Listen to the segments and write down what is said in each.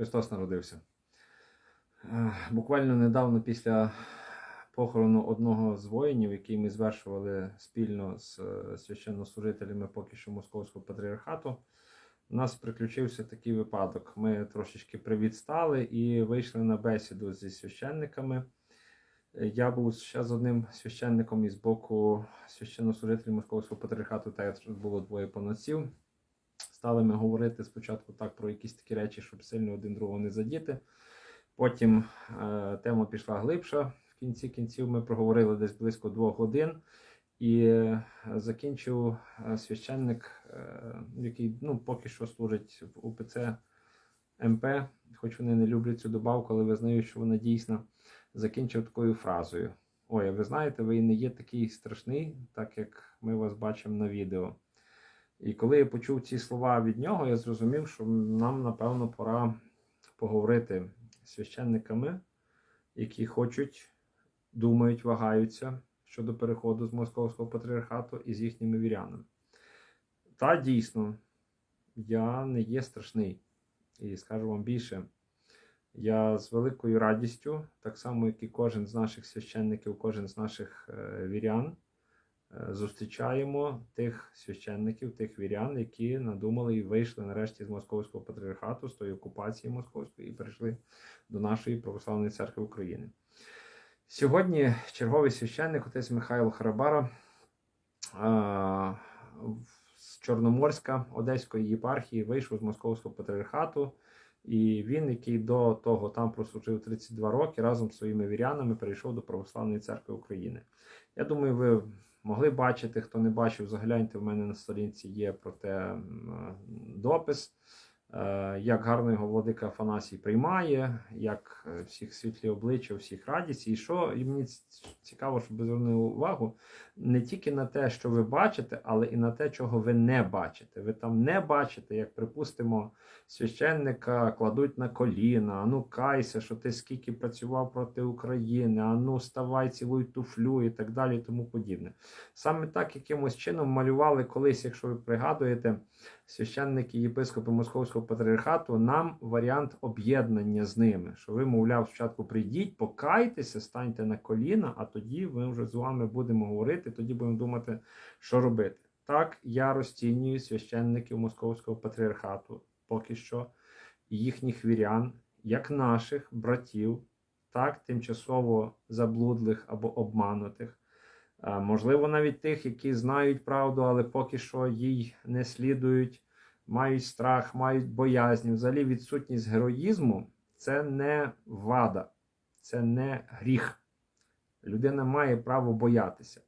Христос народився. Е, Буквально недавно після похорону одного з воїнів, який ми звершували спільно з е, священнослужителями поки що Московського патріархату, у нас приключився такий випадок. Ми трошечки привідстали і вийшли на бесіду зі священниками. Я був ще з одним священником із боку священнослужителів Московського патріархату, теж було двоє поносів. Стали ми говорити спочатку так про якісь такі речі, щоб сильно один другого не задіти. Потім е, тема пішла глибша. В кінці кінців ми проговорили десь близько двох годин. І е, закінчив е, священник, е, який ну, поки що служить в УПЦ МП, хоч вони не люблять цю добавку, але визнають, що вона дійсна, закінчив такою фразою: Ой, а ви знаєте, ви не є такий страшний, так як ми вас бачимо на відео. І коли я почув ці слова від нього, я зрозумів, що нам, напевно, пора поговорити з священниками, які хочуть, думають, вагаються щодо переходу з московського патріархату і з їхніми вірянами. Та дійсно, я не є страшний. І скажу вам більше, я з великою радістю, так само, як і кожен з наших священників, кожен з наших е, вірян, зустрічаємо тих священників, тих вірян, які надумали і вийшли нарешті з московського патріархату, з тої окупації московської, і прийшли до нашої православної церкви України. Сьогодні черговий священник, отець Михайло Харабара з Чорноморська Одеської єпархії вийшов з московського патріархату. І він, який до того там прослужив 32 роки, разом з своїми вірянами перейшов до Православної церкви України. Я думаю, ви могли бачити, хто не бачив, загляньте в мене на сторінці є про те допис, е, як гарно його владика Афанасій приймає, як е, всіх світлі обличчя, всіх радість. І що і мені цікаво, щоб ви звернули увагу не тільки на те, що ви бачите, але і на те, чого ви не бачите. Ви там не бачите, як припустимо, священника кладуть на коліна, а ну кайся, що ти скільки працював проти України, а ну ставай, цілуй туфлю і так далі, і тому подібне. Саме так якимось чином малювали колись, якщо ви пригадуєте, священники єпископи Московського патріархату нам варіант об'єднання з ними. Що ви, мовляв, спочатку прийдіть, покайтеся, станьте на коліна, а тоді ми вже з вами будемо говорити, тоді будемо думати, що робити. Так, я розцінюю священників Московського патріархату поки що, їхніх вірян, як наших братів, так, тимчасово заблудлих або обманутих. Е, Можливо, навіть тих, які знають правду, але поки що їй не слідують, мають страх, мають боязнь. Взагалі, відсутність героїзму це не вада, це не гріх. Людина має право боятися.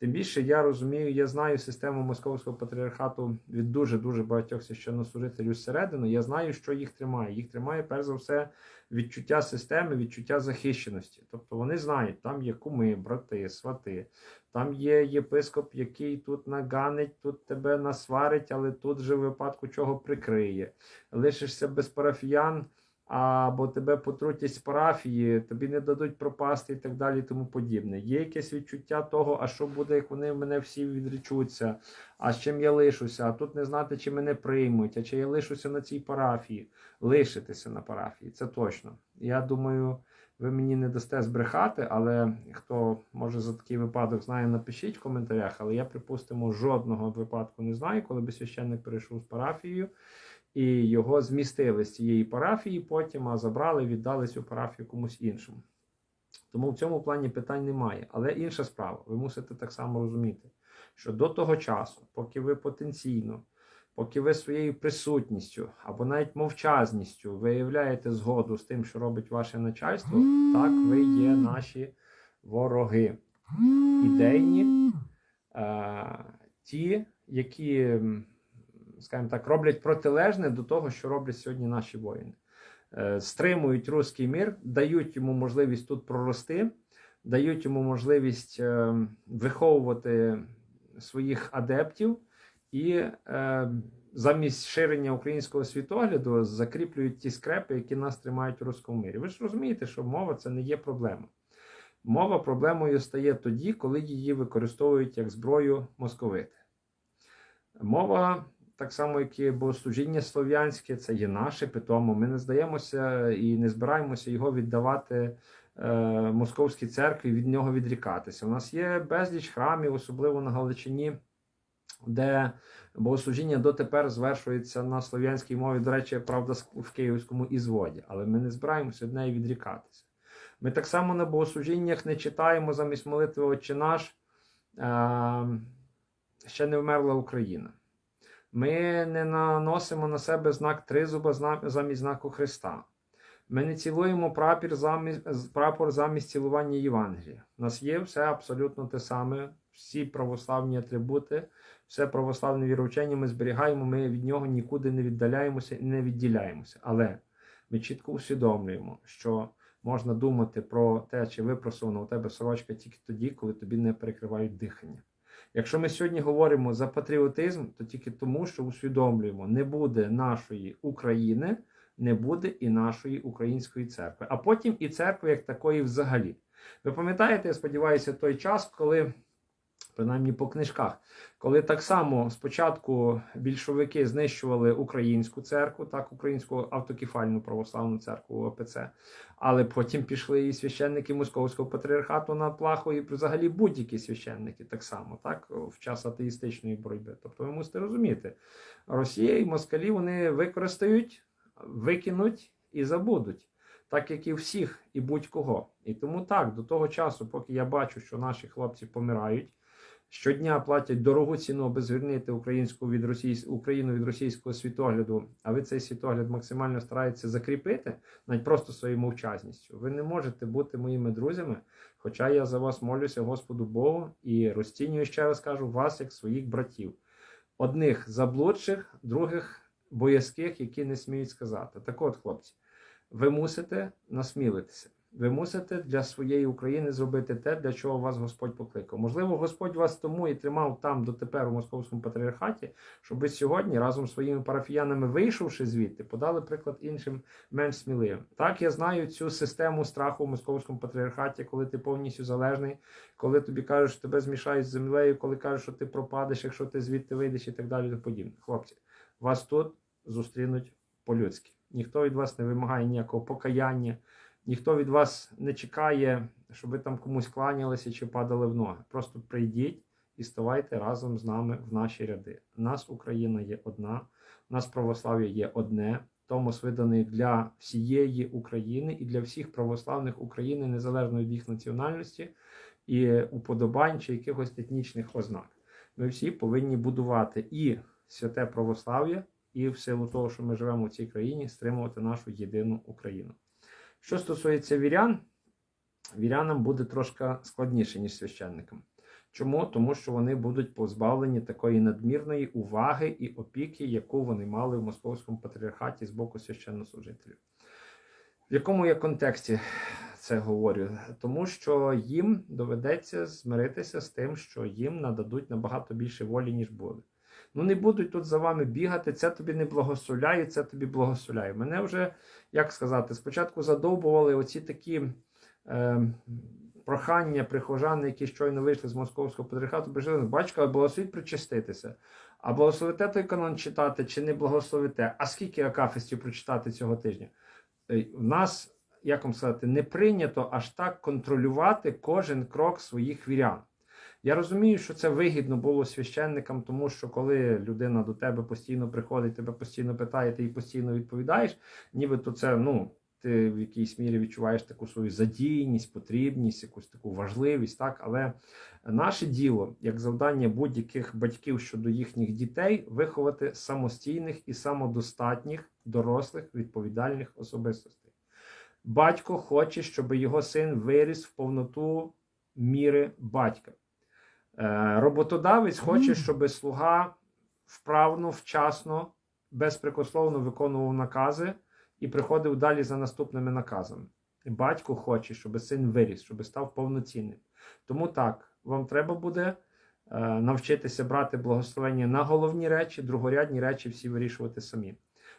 Тим більше я розумію, я знаю систему московського патріархату від дуже дуже багатьох священнослужителів зсередини. Я знаю, що їх тримає. Їх тримає перш за все відчуття системи, відчуття захищеності. Тобто вони знають, там є куми, брати, свати, там є єпископ, який тут наганить, тут тебе насварить, але тут же в випадку чого прикриє. Лишишся без парафіян. Або тебе потрутять з парафії, тобі не дадуть пропасти і так далі, тому подібне. Є якесь відчуття того, а що буде, як вони мене всі відречуться, а з чим я лишуся, а тут не знати, чи мене приймуть, а чи я лишуся на цій парафії. Лишитися на парафії, це точно. Я думаю, ви мені не дасте збрехати, але хто може за такий випадок знає, напишіть в коментарях. Але я, припустимо, жодного випадку не знаю, коли би священник перейшов з парафією і його змістили з цієї парафії потім, а забрали, віддали цю парафію комусь іншому. Тому в цьому плані питань немає. Але інша справа, ви мусите так само розуміти, що до того часу, поки ви потенційно, поки ви своєю присутністю або навіть мовчазністю виявляєте згоду з тим, що робить ваше начальство, так ви є наші вороги. Ідейні, е, ті, які скажімо так, роблять протилежне до того, що роблять сьогодні наші воїни. Е, Стримують руський мір, дають йому можливість тут прорости, дають йому можливість е, виховувати своїх адептів і е, замість ширення українського світогляду закріплюють ті скрепи, які нас тримають у руському мірі. Ви ж розумієте, що мова це не є проблема. Мова проблемою стає тоді, коли її використовують як зброю московити. Мова так само, як і богослужіння слов'янське, це є наше питомо. Ми не здаємося і не збираємося його віддавати е, московській церкві, від нього відрікатися. У нас є безліч храмів, особливо на Галичині, де богослужіння дотепер звершується на слов'янській мові. До речі, правда, в київському ізводі, але ми не збираємося від неї відрікатися. Ми так само на богослужіннях не читаємо замість молитви Отче наш. Е, ще не вмерла Україна. Ми не наносимо на себе знак тризуба замість знаку Христа. Ми не цілуємо прапір замість, прапор замість цілування Євангелія. У нас є все абсолютно те саме, всі православні атрибути, все православне віровчення ми зберігаємо, ми від нього нікуди не віддаляємося і не відділяємося. Але ми чітко усвідомлюємо, що можна думати про те, чи випросована у тебе сорочка тільки тоді, коли тобі не перекривають дихання. Якщо ми сьогодні говоримо за патріотизм, то тільки тому, що усвідомлюємо, не буде нашої України, не буде і нашої української церкви, а потім і церкви як такої взагалі. Ви пам'ятаєте, я сподіваюся, той час, коли, принаймні по книжках, коли так само спочатку більшовики знищували українську церкву, так, українську автокефальну православну церкву ОПЦ, але потім пішли і священники Московського патріархату на плаху, і взагалі будь-які священники так само, так, в час атеїстичної боротьби. Тобто ви мусите розуміти, Росія і москалі вони використають, викинуть і забудуть. Так як і всіх, і будь-кого. І тому так, до того часу, поки я бачу, що наші хлопці помирають, щодня платять дорогу ціну, аби звільнити українську від Російсь... Україну від російського світогляду, а ви цей світогляд максимально стараєтеся закріпити, навіть просто своєю мовчазністю. Ви не можете бути моїми друзями, хоча я за вас молюся Господу Богу і розцінюю ще раз кажу вас як своїх братів. Одних заблудших, других боязких, які не сміють сказати. Так от, хлопці, ви мусите насмілитися. Ви мусите для своєї України зробити те, для чого вас Господь покликав. Можливо, Господь вас тому і тримав там дотепер у московському патріархаті, щоб ви сьогодні разом з своїми парафіянами, вийшовши звідти, подали приклад іншим менш сміливим. Так, я знаю цю систему страху в московському патріархаті, коли ти повністю залежний, коли тобі кажуть, що тебе змішають з землею, коли кажуть, що ти пропадеш, якщо ти звідти вийдеш і так далі. і подібне. Хлопці, вас тут зустрінуть по-людськи. Ніхто від вас не вимагає ніякого покаяння. Ніхто від вас не чекає, щоб ви там комусь кланялися чи падали в ноги. Просто прийдіть і ставайте разом з нами в наші ряди. У нас Україна є одна, у нас православ'я є одне. Томос виданий для всієї України і для всіх православних України, незалежно від їх національності і уподобань чи якихось етнічних ознак. Ми всі повинні будувати і святе православ'я, і в силу того, що ми живемо в цій країні, стримувати нашу єдину Україну. Що стосується вірян, вірянам буде трошки складніше, ніж священникам. Чому? Тому що вони будуть позбавлені такої надмірної уваги і опіки, яку вони мали в московському патріархаті з боку священнослужителів. В якому я контексті це говорю? Тому що їм доведеться змиритися з тим, що їм нададуть набагато більше волі, ніж буде. Ну, не будуть тут за вами бігати, це тобі не благословляє, це тобі благословляє. Мене вже, як сказати, спочатку задовбували оці такі е, прохання прихожан, які щойно вийшли з московського патріархату, прийшли, батька, благословіть причаститися. А благословите той канон читати чи не благословите? А скільки акафистів прочитати цього тижня? Е, В нас, як вам сказати, не прийнято аж так контролювати кожен крок своїх вірян. Я розумію, що це вигідно було священникам, тому що коли людина до тебе постійно приходить, тебе постійно питає, ти їй постійно відповідаєш, нібито це, ну, ти в якійсь мірі відчуваєш таку свою задійність, потрібність, якусь таку важливість, так. Але наше діло, як завдання будь-яких батьків щодо їхніх дітей, виховати самостійних і самодостатніх, дорослих, відповідальних особистостей. Батько хоче, щоб його син виріс в повноту міри батька. Е, Роботодавець хоче, щоб слуга вправно, вчасно, безпрекословно виконував накази і приходив далі за наступними наказами. І батько хоче, щоб син виріс, щоб став повноцінним. Тому так, вам треба буде е, навчитися брати благословення на головні речі, другорядні речі всі вирішувати самі.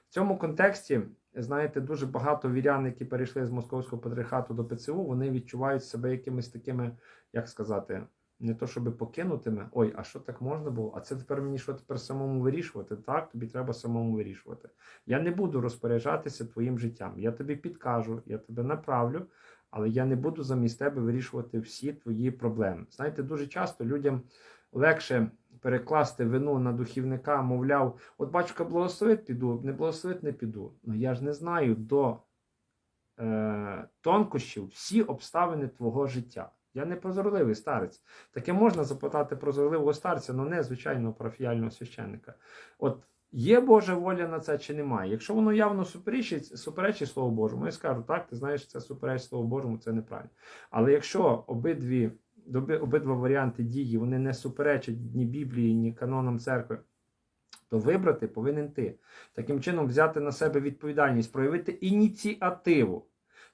В цьому контексті, знаєте, дуже багато вірян, які перейшли з московського патріархату до ПЦУ, вони відчувають себе якимись такими, як сказати, не то, щоб покинути. Ой, а що так можна було? А це тепер мені що тепер самому вирішувати? Так, тобі треба самому вирішувати. Я не буду розпоряджатися твоїм життям. Я тобі підкажу, я тебе направлю, але я не буду замість тебе вирішувати всі твої проблеми. Знаєте, дуже часто людям легше перекласти вину на духівника, мовляв, от батько благословить, піду, не благословить, не піду. Ну я ж не знаю до е, тонкощів всі обставини твого життя. Я не прозорливий старець. Таке можна запитати прозорливого старця, але не звичайного парафіяльного священника. От є Божа воля на це чи немає? Якщо воно явно суперечить, суперечить Слову Божому, я скажу, так, ти знаєш, це суперечить Слову Божому, це неправильно. Але якщо обидві, обидва варіанти дії вони не суперечать ні Біблії, ні канонам церкви, то вибрати повинен ти. Таким чином, взяти на себе відповідальність, проявити ініціативу.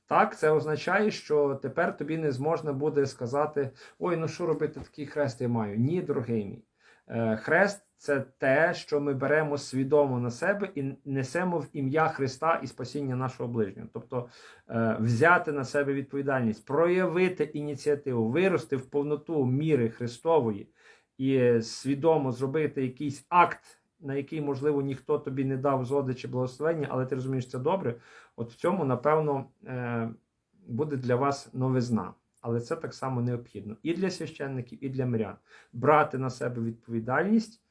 Так, це означає, що тепер тобі не зможна буде сказати: ой, ну що робити, такий хрест я маю. Ні, дорогий мій. Е, Хрест це те, що ми беремо свідомо на себе і несемо в ім'я Христа і спасіння нашого ближнього. Тобто е, взяти на себе відповідальність, проявити ініціативу, вирости в повноту міри Христової і свідомо зробити якийсь акт, на який, можливо, ніхто тобі не дав згоди чи благословення, але ти розумієш це добре. От в цьому, напевно, е, буде для вас новизна. Але це так само необхідно і для священників, і для мирян. Брати на себе відповідальність,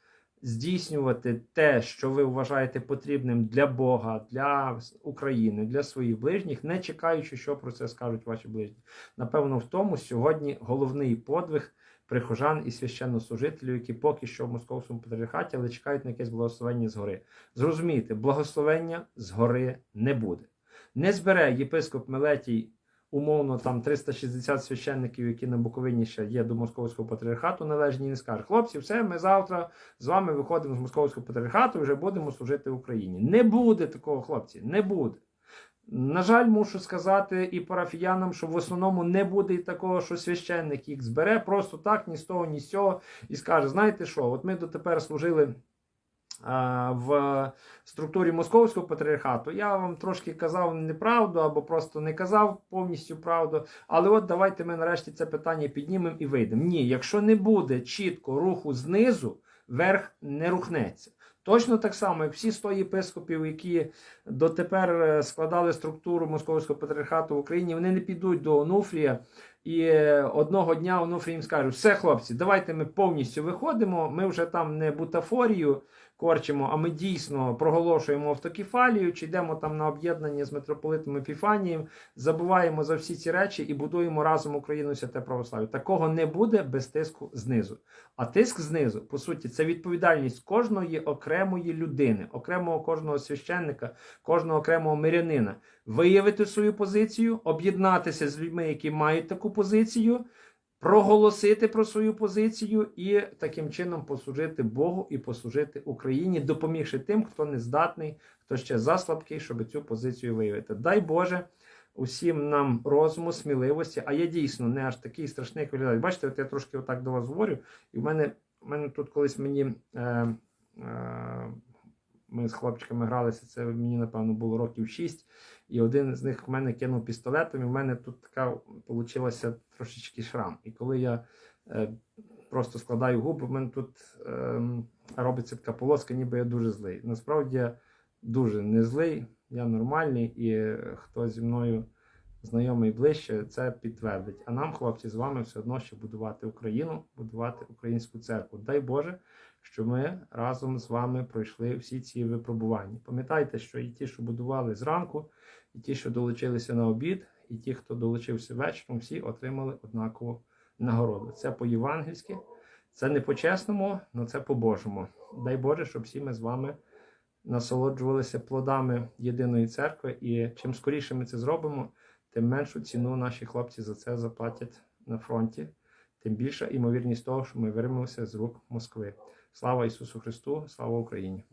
здійснювати те, що ви вважаєте потрібним для Бога, для України, для своїх ближніх, не чекаючи, що про це скажуть ваші ближні. Напевно, в тому сьогодні головний подвиг прихожан і священнослужителів, які поки що в московському патріархаті, але чекають на якесь благословення згори. Зрозумійте, благословення згори не буде. Не збере єпископ Мелетій умовно там 360 священників, які на Буковині ще є до московського патріархату належні, і не скаже: хлопці, все, ми завтра з вами виходимо з московського патріархату і вже будемо служити Україні. Не буде такого, хлопці, не буде. На жаль, мушу сказати і парафіянам, що в основному не буде такого, що священник їх збере просто так, ні з того, ні з цього, і скаже: знаєте що, от ми дотепер служили в структурі московського патріархату. Я вам трошки казав неправду або просто не казав повністю правду. Але от давайте ми нарешті це питання піднімемо і вийдемо. Ні, якщо не буде чітко руху знизу, верх не рухнеться. Точно так само, як всі 100 єпископів, які дотепер е, складали структуру московського патріархату в Україні, вони не підуть до Онуфрія. І е, одного дня Онуфрій їм скаже: все, хлопці, давайте ми повністю виходимо. Ми вже там не бутафорію корчимо, а ми дійсно проголошуємо автокефалію, чи йдемо там на об'єднання з митрополитом Епіфанієм, забуваємо за всі ці речі і будуємо разом Україну святе православ'я. Такого не буде без тиску знизу. А тиск знизу, по суті, це відповідальність кожної окремої людини, окремого кожного священника, кожного окремого мирянина. Виявити свою позицію, об'єднатися з людьми, які мають таку позицію, проголосити про свою позицію і таким чином послужити Богу і послужити Україні, допомігши тим, хто не здатний, хто ще заслабкий, щоб цю позицію виявити. Дай Боже. Усім нам розуму, сміливості, а я дійсно не аж такий страшний, як виглядаю. Бачите, от я трошки отак до вас говорю, і в мене, в мене тут колись мені е, е, ми з хлопчиками гралися, це мені, напевно, було років 6, і один з них в мене кинув пістолетом, і в мене тут така вийшла трошечки шрам. І коли я е, просто складаю губи, в мене тут е, робиться така полоска, ніби я дуже злий. Насправді я дуже не злий, я нормальний, і е, хто зі мною знайомий ближче, це підтвердить. А нам, хлопці, з вами все одно ще будувати Україну, будувати українську церкву. Дай Боже, що ми разом з вами пройшли всі ці випробування. Пам'ятайте, що і ті, що будували зранку, і ті, що долучилися на обід, і ті, хто долучився вечором, всі отримали однакову нагороду. Це по-євангельськи, це не по-чесному, але це по-божому. Дай Боже, щоб всі ми з вами насолоджувалися плодами єдиної церкви, і чим скоріше ми це зробимо, тим меншу ціну наші хлопці за це заплатять на фронті, тим більша імовірність того, що ми вирвемося з рук Москви. Слава Ісусу Христу, слава Україні!